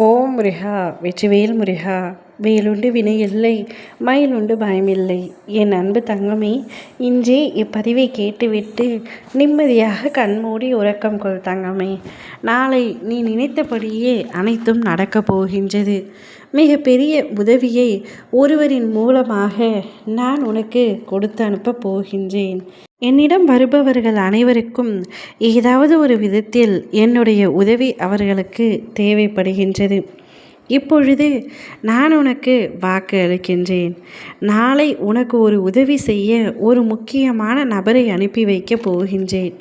ஓம் முருகா வெற்றிவேல் முருகா வேலுண்டு வினை இல்லை மயிலுண்டு பயமில்லை என் அன்பு தங்கமே இன்றே இப்பதிவை கேட்டுவிட்டு நிம்மதியாக கண்மூடி உறக்கம் கொள் தங்கமே. நாளை நீ நினைத்தபடியே அனைத்தும் நடக்கப் போகின்றது. மிக பெரிய உதவியை ஒருவரின் மூலமாக நான் உனக்கு கொடுத்து அனுப்ப போகின்றேன். என்னிடம் வருபவர்கள் அனைவருக்கும் ஏதாவது ஒரு விதத்தில் என்னுடைய உதவி அவர்களுக்கு தேவைப்படுகின்றது. இப்பொழுது நான் உனக்கு வாக்கு அளிக்கின்றேன். நாளை உனக்கு ஒரு உதவி செய்ய ஒரு முக்கியமான நபரை அனுப்பி வைக்கப் போகின்றேன்.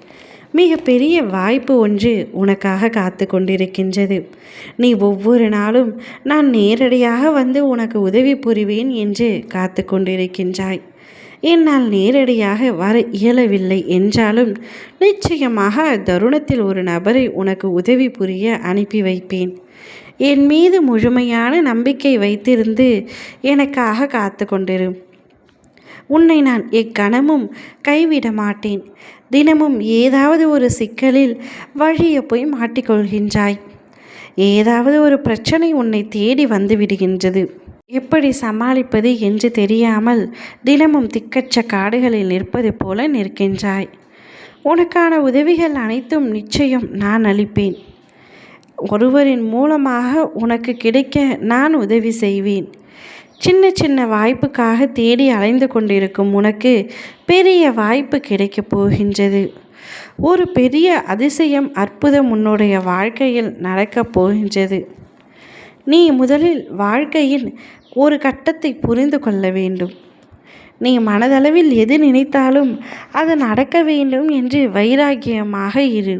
மிகப்பெரிய வாய்ப்பு ஒன்று உனக்காக காத்து கொண்டிருக்கின்றது நீ ஒவ்வொரு நாளும் நான் நேரடியாக வந்து உனக்கு உதவி புரிவேன் என்று காத்து கொண்டிருக்கின்றாய் என்னால் நேரடியாக வர இயலவில்லை என்றாலும் நிச்சயமாக தருணத்தில் ஒரு நபரை உனக்கு உதவி புரிய அனுப்பி வைப்பேன். என் மீது முழுமையான நம்பிக்கை வைத்திருந்து எனக்காக காத்து கொண்டிரு உன்னை நான் எக்கணமும் கைவிட மாட்டேன் தினமும் ஏதாவது ஒரு சிக்கலில் வழியை போய் மாட்டிக்கொள்கின்றாய். ஏதாவது ஒரு பிரச்சனை உன்னை தேடி வந்து விடுகின்றது. எப்படி சமாளிப்பது என்று தெரியாமல் தினமும் திக்கச்ச காடுகளில் நிற்பது போல நிற்கின்றாய். உனக்கான உதவிகள் அனைத்தும் நிச்சயம் நான் அளிப்பேன். ஒருவரின் மூலமாக உனக்கு கிடைக்க நான் உதவி செய்வேன். சின்ன சின்ன வாய்ப்புக்காக தேடி அலைந்து கொண்டிருக்கும் உனக்கு பெரிய வாய்ப்பு கிடைக்கப் போகின்றது. ஒரு பெரிய அதிசயம் அற்புதம் உன்னுடைய வாழ்க்கையில் நடக்கப் போகின்றது. நீ முதலில் வாழ்க்கையில் ஒரு கட்டத்தை புரிந்து கொள்ள வேண்டும். நீ மனதளவில் எது நினைத்தாலும் அது நடக்க வேண்டும் என்று வைராக்கியமாக இரு.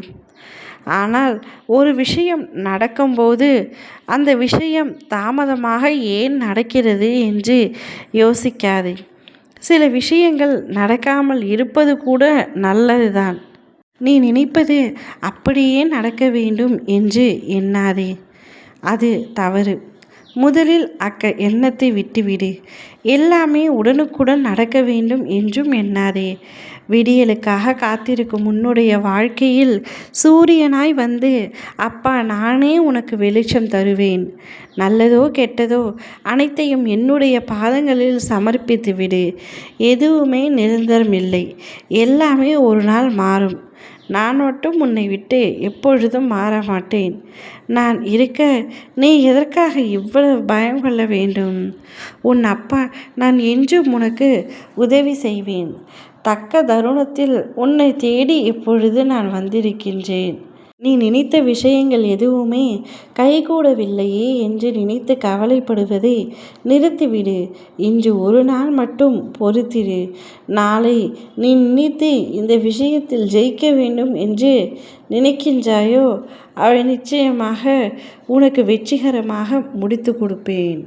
ஆனால் ஒரு விஷயம் நடக்கும்போது அந்த விஷயம் தாமதமாக ஏன் நடக்கிறது என்று யோசிக்காதே. சில விஷயங்கள் நடக்காமல் இருப்பது கூட நல்லதுதான். நீ நினைப்பது அப்படியே நடக்க வேண்டும் என்று எண்ணாதே. அது தவறு. முதலில் அக்க எண்ணத்தை விட்டுவிடு. எல்லாமே உடனுக்குடன் நடக்க வேண்டும் என்றும் எண்ணாதே. விடியலுக்காக காத்திருக்கும் உன்னுடைய வாழ்க்கையில் சூரியனாய் வந்து அப்பா நானே உனக்கு வெளிச்சம் தருவேன். நல்லதோ கெட்டதோ அனைத்தையும் என்னுடைய பாதங்களில் சமர்ப்பித்து விடு எதுவுமே நிரந்தரம் இல்லை எல்லாமே ஒரு நாள் மாறும். நான் மட்டும் உன்னை விட்டு எப்பொழுதும் மாற மாட்டேன். நான் இருக்க நீ எதற்காக இவ்வளவு பயம் கொள்ள வேண்டும்? உன் அப்பா நான் என்றும் உனக்கு உதவி செய்வேன். தக்க தருணத்தில் உன்னை தேடி இப்பொழுது நான் வந்திருக்கின்றேன். நீ நினைத்த விஷயங்கள் எதுவுமே கைகூடவில்லையே என்று நினைத்து கவலைப்படுவதை நிறுத்திவிடு. இன்று ஒரு நாள் மட்டும் பொறுத்திரு. நாளை நீ நினைத்து இந்த விஷயத்தில் ஜெயிக்க வேண்டும் என்று நினைக்கின்றாயோ அவை நிச்சயமாக உனக்கு வெற்றிகரமாக முடித்து கொடுப்பேன்.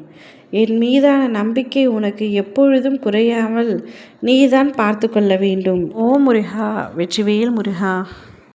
என் மீதான நம்பிக்கை உனக்கு எப்பொழுதும் குறையாமல் நீதான் பார்த்து கொள்ள வேண்டும். ஓ முருகா வெற்றிவேல் முருகா.